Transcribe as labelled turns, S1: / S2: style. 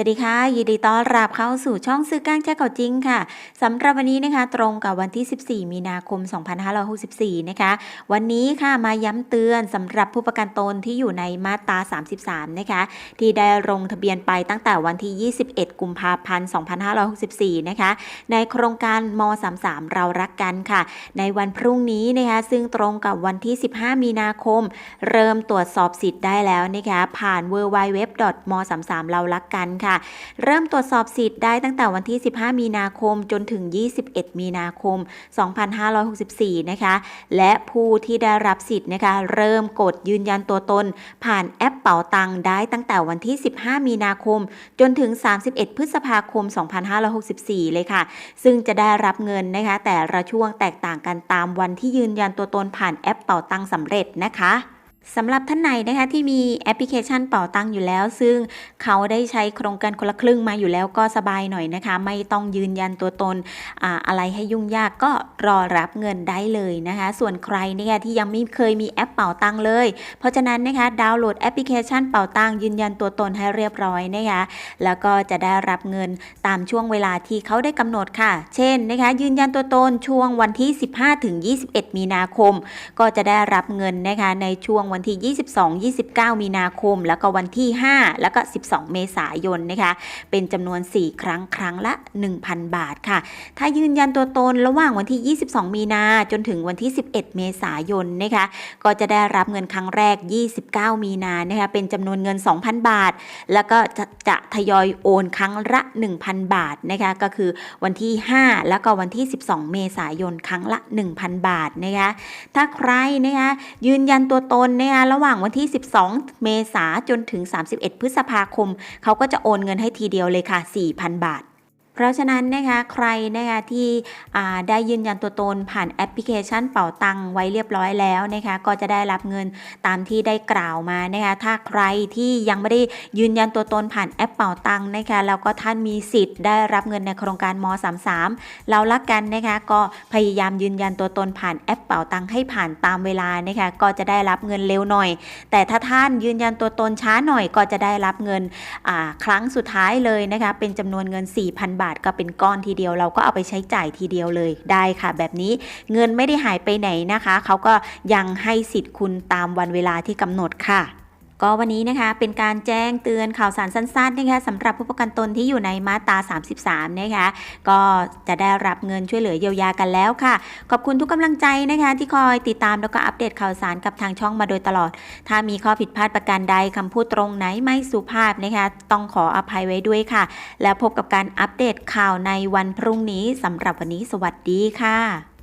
S1: สวัสดีค่ะ ยินดีต้อนรับเข้าสู่ช่องสื่อกลางแจ้เก่าจริงค่ะสำหรับวันนี้นะคะ ตรงกับวันที่ 14 มีนาคม 2564 นะคะ วันนี้ค่ะมาย้ำเตือนสำหรับผู้ประกันตนที่อยู่ในมาตรา 33 นะคะ ที่ได้ลงทะเบียนไปตั้งแต่วันที่ 21 กุมภาพันธ์ 2564 นะคะ ในโครงการม 33 เรารักกันค่ะ ในวันพรุ่งนี้นะคะ ซึ่งตรงกับวันที่ 15 มีนาคม เริ่มตรวจสอบสิทธิ์ได้แล้วนะคะ ผ่าน w w w m 3 3เรารักกันค่ะเริ่มตรวจสอบสิทธิ์ได้ตั้งแต่วันที่ 15 มีนาคมจนถึง 21 มีนาคม 2564 นะคะ และผู้ที่ได้รับสิทธิ์นะคะ เริ่มกดยืนยันตัวตน ผ่านแอปเป๋าตังได้ตั้งแต่วันที่ 15 มีนาคม จนถึง 31 พฤษภาคม 2564 เลยค่ะ ซึ่งจะได้รับเงินนะคะ แต่ละช่วงแตกต่างกันตามวันที่ยืนยันตัวตนผ่านแอปเป๋าตังสำเร็จนะคะ สำหรับท่านไหนนะคะที่มีแอปพลิเคชันเป๋าตังค์อยู่แล้ว ซึ่งเขาได้ใช้โครงการคนละครึ่งมาอยู่แล้วก็สบายหน่อยนะคะ ไม่ต้องยืนยันตัวตนออะไรให้ยุ่งยากก็รอรับเงินได้เลยนะคะ ส่วนใครเนี่ยที่ยังไม่เคยมีแอปเป๋าตังค์เลย เพราะฉะนั้นนะคะดาวน์โหลดแอปพลิเคชันเป๋าตังค์ยืนยันตัวตนให้เรียบร้อยนะคะแล้วก็จะได้รับเงินตามช่วงเวลาที่เขาได้กำหนดค่ะ เช่นนะคะยืนยันตัวตนช่วงวันที่ 15ถึง21 มีนาคม ก็จะได้รับเงินนะคะในช่วงวันที่ 22 29 มีนาคม แล้วก็วันที่ 5 แล้วก็ 12 เมษายนนะคะ เป็นจำนวน 4 ครั้งครั้งละ 1,000 บาทค่ะ ถ้ายืนยันตัวตนระหว่างวันที่ 22 มีนาจนถึงวันที่ 11 เมษายนนะคะ ก็จะได้รับเงินครั้งแรก 29 มีนานะคะเป็นจำนวนเงิน 2,000 บาท แล้วก็จะจะทยอยโอนครั้งละ 1,000 บาทนะคะก็คือวันที่ 5 แล้วก็วันที่ 12 เมษายนครั้งละ 1,000 บาทนะคะถ้าใครนะคะยืนยันตัวตนนะคะระหว่างวันที่ 12 เมษาจนถึง 31 พฤษภาคม เขาก็จะโอนเงินให้ทีเดียวเลยค่ะ 4,000 บาท เพราะฉะนั้นนะคะใครนะคะที่ได้ยืนยันตัวตนผ่านแอปพลิเคชันเป๋าตังค์ไว้เรียบร้อยแล้วนะคะก็จะได้รับเงินตามที่ได้กล่าวมานะคะถ้าใครที่ยังไม่ได้ยืนยันตัวตนผ่านแอปเป๋าตังค์นะคะแล้วก็ท่านมีสิทธิ์ได้รับเงินในโครงการม 33 เรารักกันนะคะก็พยายามยืนยันตัวตนผ่านแอปเป๋าตังค์ให้ผ่านตามเวลานะคะก็จะได้รับเงินเร็วหน่อย แต่ถ้าท่านยืนยันตัวตนช้าหน่อยก็จะได้รับเงินครั้งสุดท้ายเลยนะคะเป็นจำนวนเงิน 4,000 บาทก็เป็นก้อนทีเดียว เราก็เอาไปใช้จ่ายทีเดียวเลยได้ค่ะ แบบนี้เงินไม่ได้หายไปไหนนะคะ เขาก็ยังให้สิทธิ์คุณตามวันเวลาที่กำหนดค่ะ ก็วันนี้นะคะเป็นการแจ้งเตือนข่าวสารสั้นๆนะคะสำหรับผู้ประกันตนที่อยู่ในมาตรา 33 นะคะ ก็จะได้รับเงินช่วยเหลือเยียวยากันแล้วค่ะ ขอบคุณทุกกำลังใจนะคะ ที่คอยติดตามแล้วก็อัปเดตข่าวสารกับทางช่องมาโดยตลอด ถ้ามีข้อผิดพลาดประการใดคำพูดตรงไหนไม่สุภาพนะคะ ต้องขออภัยไว้ด้วยค่ะ แล้วพบกับการอัปเดตข่าวในวันพรุ่งนี้สำหรับวันนี้ สวัสดีค่ะ